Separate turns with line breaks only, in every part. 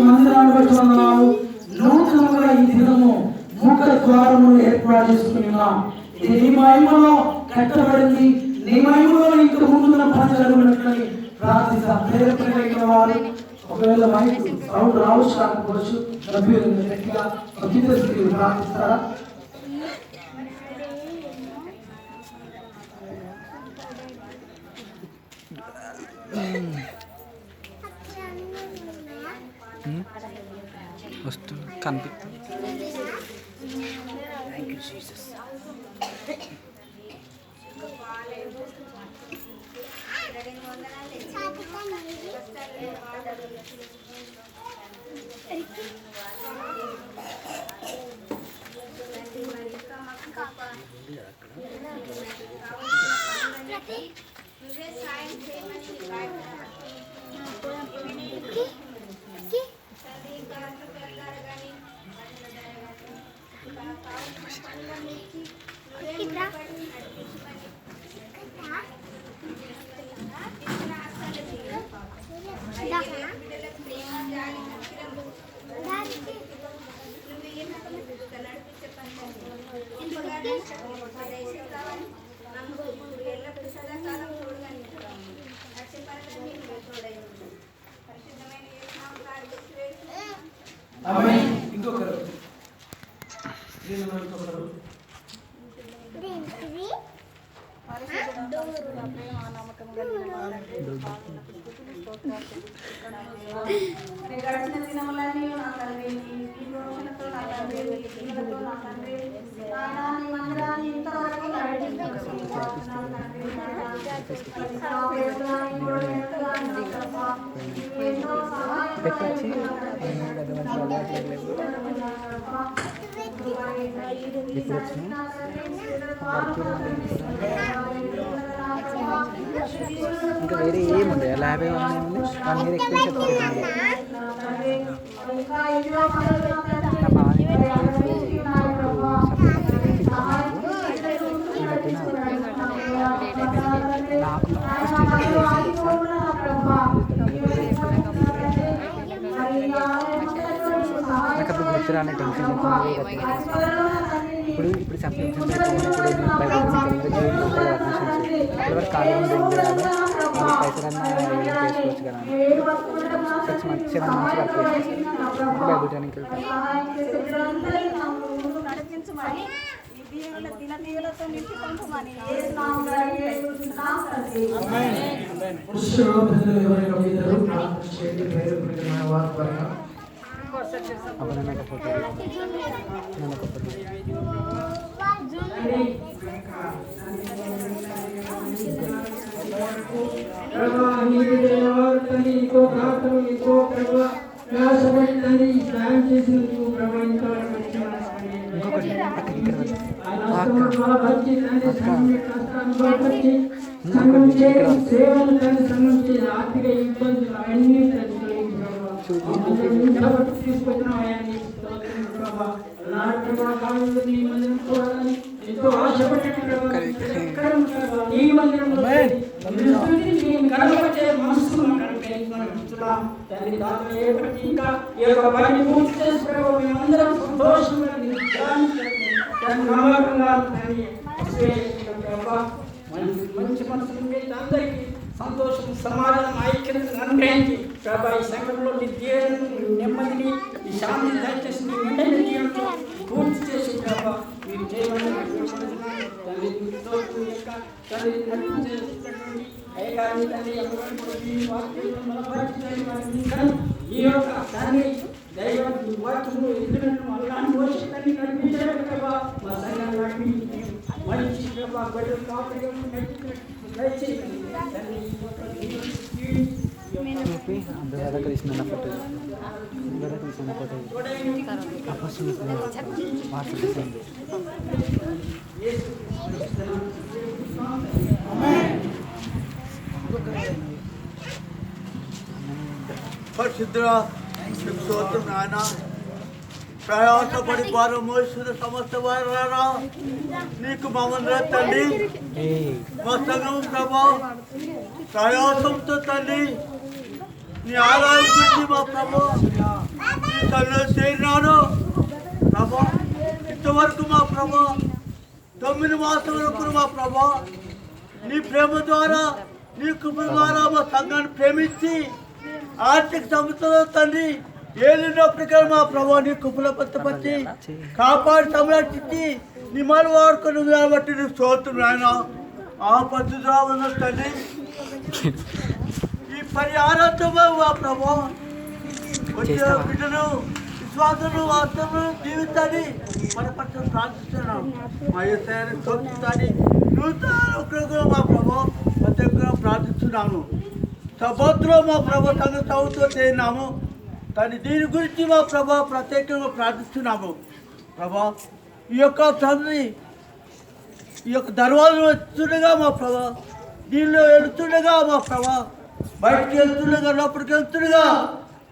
మందిరాన్ని బట్టి వందనాలు. నూతనంగా ఈ దినము ముఖ ఏర్పాటు చేసుకుని ఇది నీ మహిమలో కట్టబడింది. నీ మహిమలో ఇంకా ముందున్న పని ప్రార్థిస్తాం. వారు ఒకవేళ మైక్ సౌండ్ రావచ్చు కాకపోవచ్చు ప్రార్థిస్తారా? Hmm.
వస్తుంది కనిపిస్తుంది
నువ్వే సాయం చేయమని ప్రార్థన తల్లి గారు పెద్దలు కానీ
ఆమేన్. ఇంకొకరు ఇంకొకరు
గడిచిన దినములన్నీ నా తండ్రి నీ దోషణతో నా తండ్రి నీ దీవెనతో నా తండ్రి నాయనా నీ మందిరాన్ని ఇంతవరకు నడిపించుకుంటున్నావు తండ్రి నాయనా. నా పేరుగా నీ కూడా ఎంతగా నా పెట్టచ్చి నీవు ఎన్నో సహాయం
ఇంకా వేరే ఏముంది ల్యాబ్ ఏమన్నా ఏముంది వన్ ఇయర్ ఎక్స్పీరియన్స్ నా బాగా నాకు నాకు అనే టెన్షన్ ఇప్పుడు ఇప్పుడు సబ్స్క్రిప్షన్ ఇప్పుడు అడ్మిషన్స్ ఖాళీ చేసుకోవచ్చు కదా. Six months seven months work వెళ్తాను
పురుషులు ఎవరైనా ఇద్దరు చేయండి పేరు పెట్టిన వారి పరంగా
అప్పుడు నన్ను ఒక ఫోటో నన్ను ఒక ఫోటో
ప్రభా నీకు దేవాలు తల్లి ఇంకో ప్రార్థన ఇంకో ప్రభా తల్లి సాయం చేసినందుకు ప్రభా ఇంతవరకు సంఘం చేసి సేవలు తండ్రి సంఘం చేసి ఆర్థిక ఇబ్బందులు అవన్నీ తండ్రి తీసుకొచ్చిన ఆయన్ని నీ మందిరం చూడాలని ఎంతో ఆశపడ్డాను నీ కనబడే తండ్రి ఇంకా ఈ యొక్క పని పూర్తి చేసి మేమందరం సంతోషంగా నమ్మకంగా తండ్రి మంచి మనసు అందరికీ సంతోషం సమాధానం ఐక్యతను అనుగ్రహించి ప్రభా ఈ సంఘంలో నీ దేవుని నెమ్మదిని ఈ శాంతిని దయచేసి నీ మెండని జీవితం పూర్తి చేసి ప్రభా మీరు చేయమని అయ్యగారిని తల్లి ఈ యొక్క తండ్రి వాక్యము ఎదురును అలాంటి ప్రభా. మా సంఘాన్ని నడిపించి మంచి ప్రభా దయచేసి తండ్రి
చూపి అందరూ కలిసిన నా ఫోటో అందరూ కలిసిన ఫోటో వాట్సాప్
పరిశుద్ధుడా నీకు స్తోత్రం నాయన ప్రయాసపడి భారం మోస్తున్న సమస్త వారారా నీకు మమ్మల్ని తండ్రి మా సంఘం ప్రభా ప్రయాసంతో తండ్రి నీ ఆదాయం పెట్టి మా ప్రభు నీ తల్లి ప్రభు ఇంతవరకు మా ప్రభు తొమ్మిది మాసం వరకు మా ప్రభు నీ ప్రేమ ద్వారా నీ కృప ద్వారా మా సంఘాన్ని ప్రేమించి ఆర్థిక సంస్థలో తండ్రి ఏలినప్పటికీ మా ప్రభు నీ కుప్పలో పత్తపచ్చి కాపాడి సంరక్షించి నీ మన వాడుకుని కాబట్టి నీకు చూస్తున్నాను ఆ పద్ధతిలో ఉన్న తండ్రి. ఈ పరిహారంతో మా ప్రభా? వచ్చే? బిడ్డలు విశ్వాసము వాస్తవం జీవితాన్ని మన పట్ల ప్రార్థిస్తున్నాం. మా యొక్క స్తోత్రాన్ని నూతన మా ప్రభు ప్రతి ఒక్కరు ప్రార్థిస్తున్నాను సభద్రో మా ప్రభు తన సౌతో చేయినాము కానీ దీని గురించి మా ప్రభా ప్రత్యేకంగా ప్రార్థిస్తున్నాము. ప్రభా ఈ యొక్క తండ్రి ఈ యొక్క దర్వాజలు వస్తుండగా మా ప్రభా దీనిలో వెళుతుండగా మా ప్రభా బయటికి వెళ్తుండగా లోపలికి వెళ్తుండగా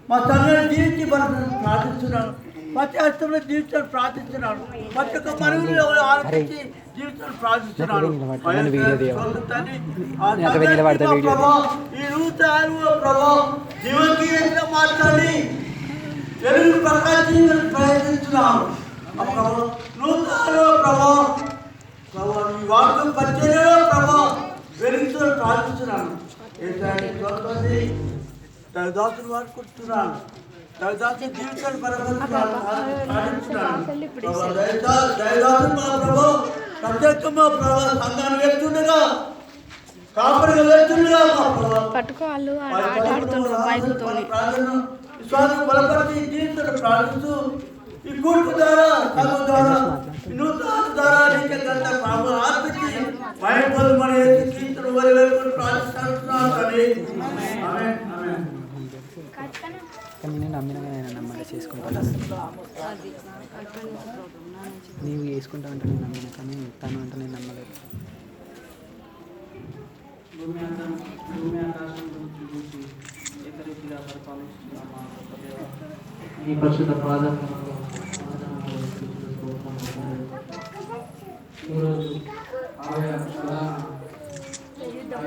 మా తల్లిని జీవించి మనం ప్రార్థిస్తున్నాను ప్రతి అష్టంలో జీవితాన్ని ప్రార్థిస్తున్నాను ప్రతి ఒక్క మనుగులు ఆలోచించి జీవితాన్ని ప్రార్థిస్తున్నాను ఈ నూతన ప్రభా జీవకీయంగా మాట్లాడి వెలుగు ప్రకాశించిన ప్రయత్నిస్తున్నాను నూతన ప్రభా ప్రభా నీ వాక్యం పరిచర్యలో ప్రభా వెలుగుతో ప్రార్థిస్తున్నాను. ఏంటంటే స్వతంత్రి దయదాసుని వాడుకుంటున్నాను దయదాసు జీవితాన్ని బలపరుస్తున్నాను మా ప్రత్యేకంగా సంఘాన్ని వెళ్తుండగా కాపరిగా వెళ్తుండగా మా విశ్వాసం బలపరిచి ప్రార్థిస్తూ ఈ కూర్పు ద్వారా ద్వారా
కానీ నేను నేను చేసుకుంటాను నీవు చేసుకుంటా అంటే నేను నమ్మిన కానీ తను అంటే నేను నమ్మలేదు
ఈ ఆకాశం నీ పరిశుద్ధ ఈరోజు ఆయా స్థలాన్ని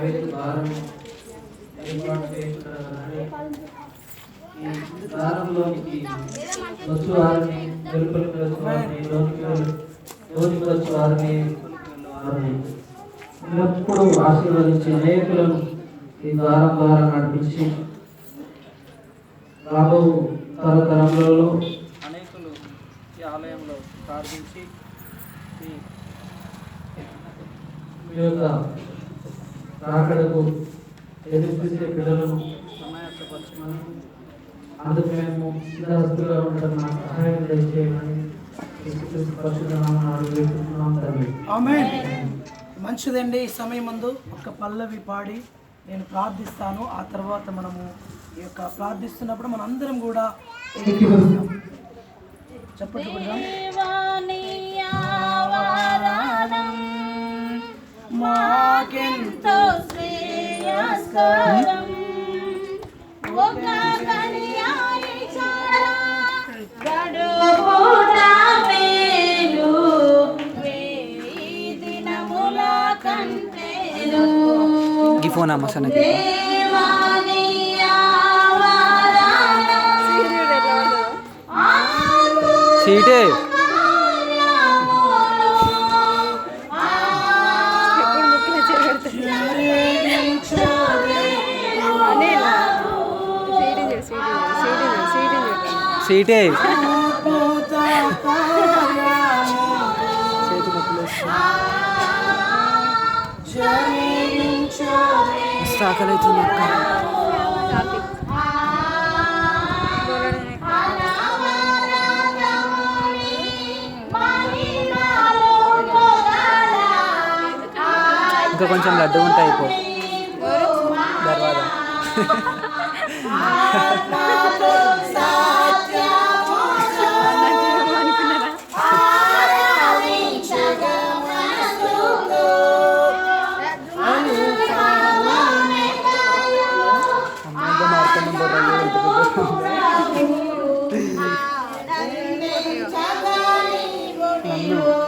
ఐదు దారము ఏర్పాటు చేస్తున్నారని ఈ దారంలోనికి వచ్చు వారిని వెలుపలికి వచ్చు వారిని లోనికి వెలు- లోనికి వచ్చు వారిని వారిని ఎల్లప్పుడూ ఆశీర్వదించి అనేకులను ఈ ద్వారం ద్వారా నడిపించి రాబో తరతరంలో అనేకులు ఈ ఆలయం ప్రార్థించి మీ యొక్క రాకడకు పిల్లలను సమాయత్తపరచమని అందుకు మేము ఉండడం సహాయం దయచేయమని
మంచిదండి ఈ సమయం ముందు ఒక పల్లవి పాడి నేను ప్రార్థిస్తాను. ఆ తర్వాత మనము ఈ యొక్క ప్రార్థిస్తున్నప్పుడు మనందరం కూడా. మాకెంతో
శ్రేయస్కరం. ఒక కన్యాయి చాలా గడుపుట మేలు. వేయి దినముల కంటేను.
ఈ ఫోన్ అమ్మ సన్నకి సీటే. మస్తు ఆకలి అవుతుంది అక్క. ఇంకా కొంచెం లడ్డు ఉంటాయి అయిపో నన్ను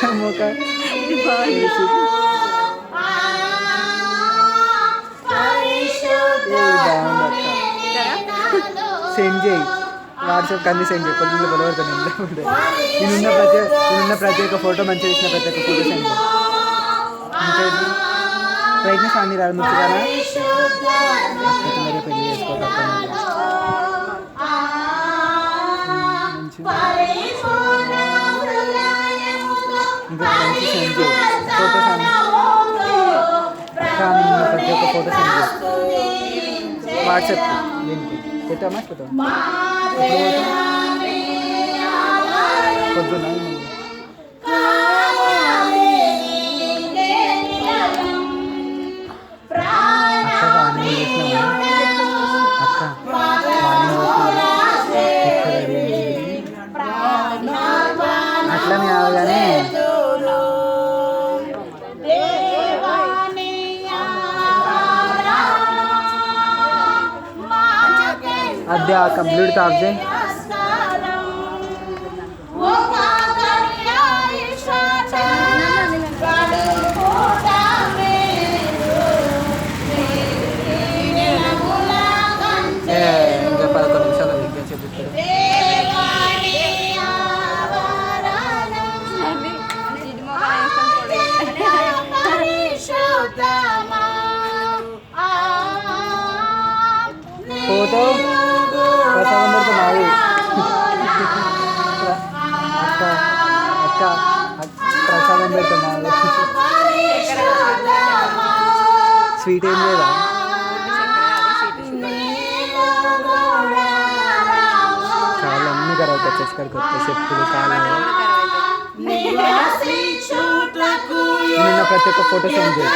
అక్క. సెండ్ చేయి. వాట్సాప్ అన్ని సెండ్ చేయి. పొద్దున్న ఉంటే నేనున్న ప్రతి నేనున్న ప్రతి ఒక్క ఫోటో మంచిగా ఇచ్చిన ప్రతి ఒక్క ఫోటో సెండ్ చేయి ఇంకా ఏంటి? ప్రయత్నం సాండి రాదు ముచ్చుగానా మరి పెళ్ళి చేసుకోవాలి ప్రతి ఒక్క ఫోటో సెండ్ చేయి వాట్సాప్ దీనికి పెట్టామా అదే ఆ కంప్లీట్ తాప్ చేయి పెడుతున్నావు స్వీట్ ఏం లేదా? కాళ్ళు అన్ని ఖరాబ్ చచ్చికాడికి వస్తాయి చెప్పులు కాళ్ళు నిన్న ప్రతి ఒక్క ఫోటో సెండ్ చేయి.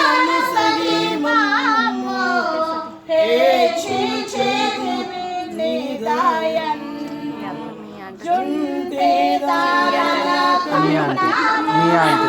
మీ ఆంటీ. మీ ఆంటీ.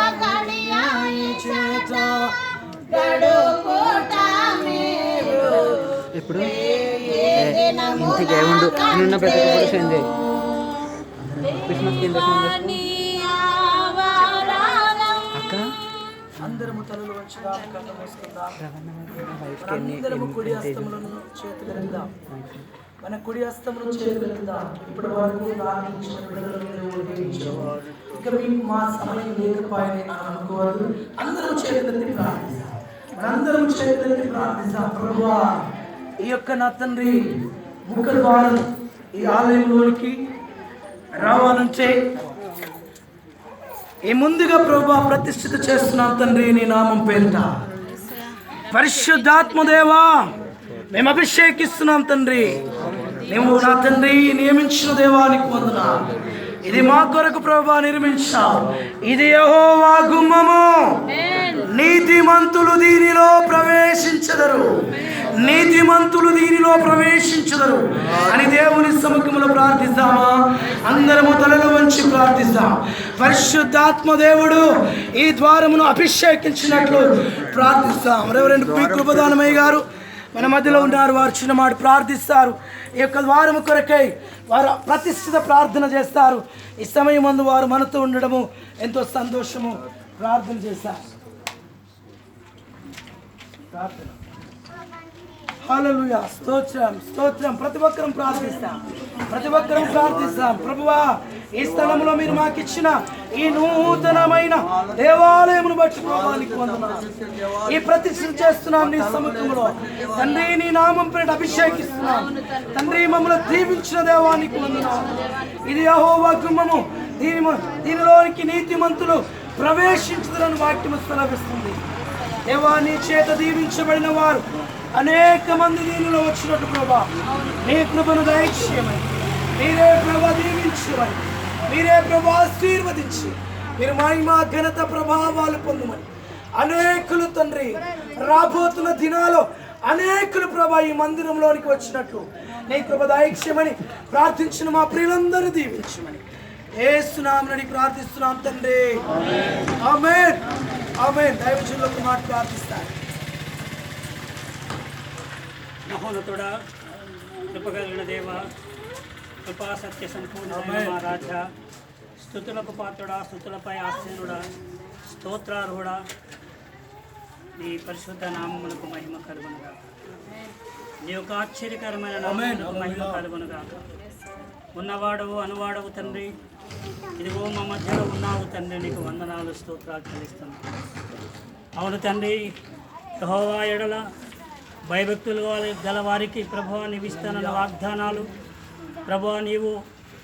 ఎప్పుడు? ఏ, ఇంటికి ఏముండు? నిన్న ప్రతి ఒక్క ఫోటో సెండ్ చేయి క్రిస్మస్కి ఎంత సెండ్ అక్క?
అందరము తలలు వంచుదాం కళ్ళు మూసుకుందాం. కుడి? హస్తములను చేతులెత్తుదాం మన కుడి హస్తములను చేతులెత్తుదాం ఇప్పటి వరకు. ఇక మీకు మా సమయం లేకపోయినా అని అనుకోవద్దు. అందరం చేతులెత్తి ప్రార్థిస్తాం. మనందరం చేతులెత్తి ప్రార్థిస్తాం. ప్రభువా ఈ యొక్క నా తండ్రి ముఖ ద్వారం ఈ ఆలయంలోనికి రావాలంటే ఈ ముందుగా ప్రభు ప్రతిష్ఠిత చేస్తున్నాం తండ్రి నీ నామం పేరిట. పరిశుద్ధాత్మదేవా మేము అభిషేకిస్తున్నాం తండ్రి. మేము నా తండ్రి నియమించిన దేవానికి వందన ఇది మా కొరకు ప్రభా నిర్మించావు. ఇది యెహోవా గుమ్మము. నీతిమంతులు దీనిలో ప్రవేశించదరు. నీతిమంతులు దీనిలో ప్రవేశించదరు. అని దేవుని సముఖంలో ప్రార్థిస్తామా? అందరము తలలు వంచి ప్రార్థిస్తాం. పరిశుద్ధాత్మ దేవుడు ఈ ద్వారమును అభిషేకించినట్లు ప్రార్థిస్తాం. Reverend P. కృపదానమయ్య గారు మన మధ్యలో ఉన్నారు వారు చిన్న మాట ప్రార్థిస్తారు. ఈ యొక్క ద్వారము కొరకై వారు ప్రతిష్ఠిత ప్రార్థన చేస్తారు. ఈ సమయం ముందు వారు మనతో ఉండడము ఎంతో సంతోషము ప్రార్థన చేస్తారు. ప్రార్థన. హల్లెలూయా. స్తోత్రం స్తోత్రం. ప్రతి ఒక్కరం ప్రార్థిస్తాం. ప్రతి ఒక్కరం ప్రార్థిస్తాం. ప్రభువా ఈ స్థలంలో మీరు మాకు ఇచ్చిన ఈ నూతనమైన దేవాలయమును బట్టి ప్రభావానికి వందనాలు. ఈ ప్రతిష్ఠ చేస్తున్నాం నీ సముఖంలో. తండ్రి నీ నామం పేరు అభిషేకిస్తున్నాం. తండ్రి మమ్మల్ని దీవించిన దేవానికి వందనాలు. ఇది యెహోవా గుమ్మము. దీని దీనిలోనికి నీతిమంతులు ప్రవేశించుదని వాక్యము సెలవిస్తుంది. దేవా నీ చేత దీవించబడిన వారు అనేక మంది దీనిలో వచ్చినట్టు ప్రభా. నీ కృపను దయచేయమని. మీరే ప్రభా దీవించమని. మీరే ప్రభా ఆశీర్వదించి. మీరు మహిమ ఘనత ప్రభావాలు పొందమని. అనేకులు తండ్రి రాబోతున్న దినాలో అనేకులు ప్రభా ఈ మందిరంలోనికి వచ్చినట్లు నీ కృప దయక్షమని ప్రార్థించిన మా ప్రియులందరూ దీవించమని. ఏసునామని ప్రార్థిస్తున్నాం తండ్రి. ఆమె ఆమేన్. దైవజనులు ఒక మాట ప్రార్థిస్తారు
మహోన్నతుడా కృపగలిగిన దేవ కృపా సత్య సంపూర్ణ రాజా స్థుతులకు పాత్రుడా స్థుతులపై ఆశ్చర్యుడా స్తోత్రార్హుడా నీ పరిశుద్ధ నామములకు మహిమ కలుగునుగా నీ యొక్క ఆశ్చర్యకరమైన నామములకు మహిమ కలుగునుగా ఉన్నవాడవు అనువాడవు తండ్రి ఇదిగో మా మధ్యలో ఉన్నావు తండ్రి నీకు వందనాలు స్తోత్రాలు చెల్లిస్తున్నాను అవును తండ్రి యహోవా ఎడల భయభక్తులు వారి- గల వారికి ప్రభు నీవిస్తానన్న వాగ్దానాలు. ప్రభు నీవు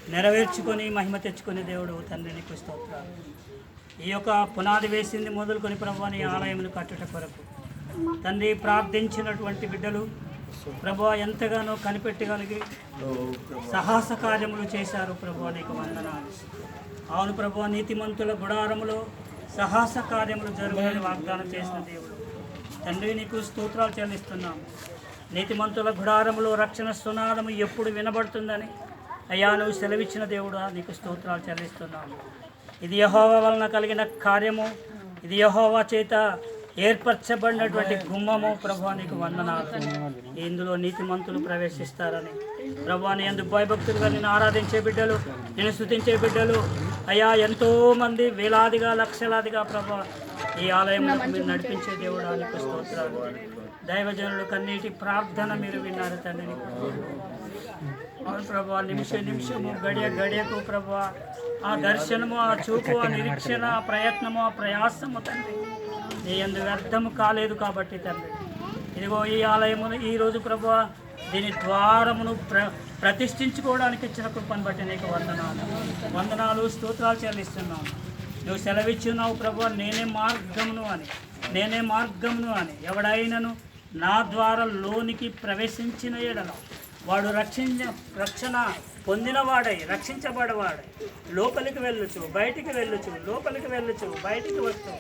నెరవేర్చుకొని మహిమ తెచ్చుకునే దేవుడు తండ్రి నీకు స్తోత్రాలు. ఈ యొక్క పునాది వేసింది మొదలుకొని ప్రభు నీ ఆలయమును కట్టుట కొరకు. తండ్రి ప్రార్థించినటువంటి బిడ్డలు ప్రభు ఎంతగానో కనిపెట్టగలిగి సాహస కార్యములు చేశారు ప్రభు నీకు వందనాలు. అవును ప్రభు నీతిమంతుల గుడారములో సాహస కార్యములు జరుగునని వాగ్దానం చేసిన దేవుడు. తండ్రి నీకు స్తోత్రాలు చెల్లిస్తున్నాము. నీతిమంతుల గుడారములో రక్షణ సునాదము ఎప్పుడు వినబడుతుందని. అయ్యా నువ్వు సెలవిచ్చిన దేవుడా నీకు స్తోత్రాలు చెల్లిస్తున్నాము. ఇది యహోవా వలన కలిగిన కార్యము. ఇది యహోవా చేత ఏర్పరచబడినటువంటి గుమ్మము ప్రభా నీకు వందనాలు. ఇందులో నీతిమంతులు ప్రవేశిస్తారని. ప్రభా నీ అందు భయభక్తులుగా నేను ఆరాధించే బిడ్డలు నేను స్థుతించే బిడ్డలు. అయ్యా ఎంతో మంది వేలాదిగా లక్షలాదిగా ప్రభా ఈ ఆలయంలో మీరు నడిపించే దేవుడానికి స్తోత్రాలు. దైవజనులు కన్నీటి ప్రార్థన మీరు విన్నారు తండ్రి అవును ప్రభా నిమిష నిమిషము గడియ గడియకు ప్రభా ఆ దర్శనము ఆ చూపు ఆ నిరీక్షణ ఆ ప్రయత్నము ఆ ప్రయాసము తండ్రి. నీ ఎందు వ్యర్థము కాలేదు కాబట్టి తండ్రి. ఇదిగో ఈ ఆలయమును ఈరోజు ప్రభు దీని ద్వారమును ప్ర ప్రతిష్ఠించుకోవడానికి ఇచ్చిన కృపను బట్టి నీకు వందనాలు. వందనాలు స్తోత్రాలు చెల్లిస్తున్నాను నువ్వు సెలవిచ్చున్నావు ప్రభు నేనే మార్గమును అని నేనే మార్గమును అని. ఎవడైనను నా ద్వారా లోనికి ప్రవేశించిన ఎడల వాడు రక్షించ రక్షణ పొందినవాడై రక్షించబడవాడై. లోపలికి వెళ్ళొచ్చు బయటికి వెళ్ళొచ్చు లోపలికి వెళ్ళొచ్చు బయటికి వచ్చు